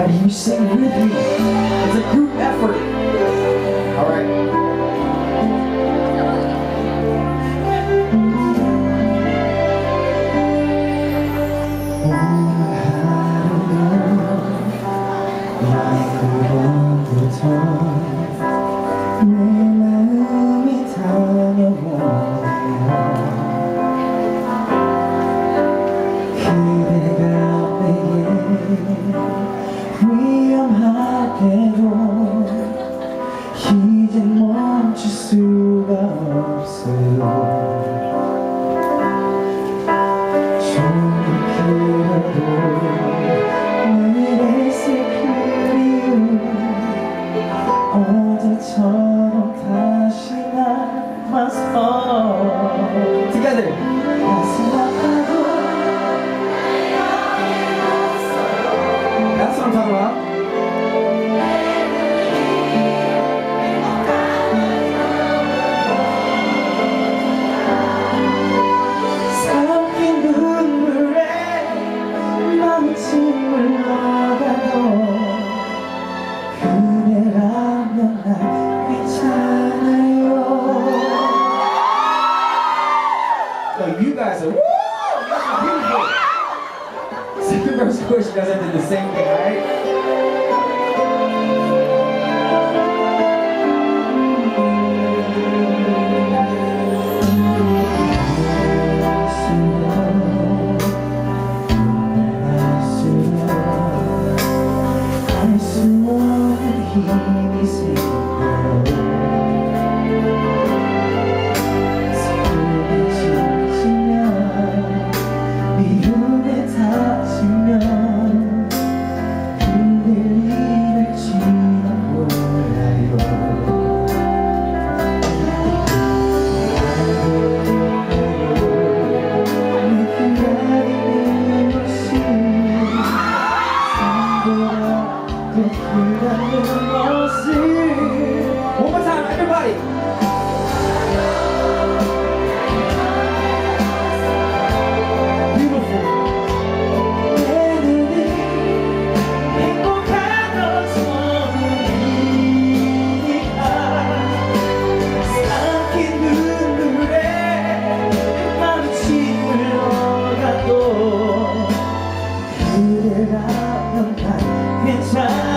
How do you sing with me? It's a group effort. 위험하게도 이제 멈출 수가 없어요. 조금 길어도 오늘의 슬픈 어제처럼 다시 남아서. 특가들 First Kush does it in the same thing, right? 괜찮아.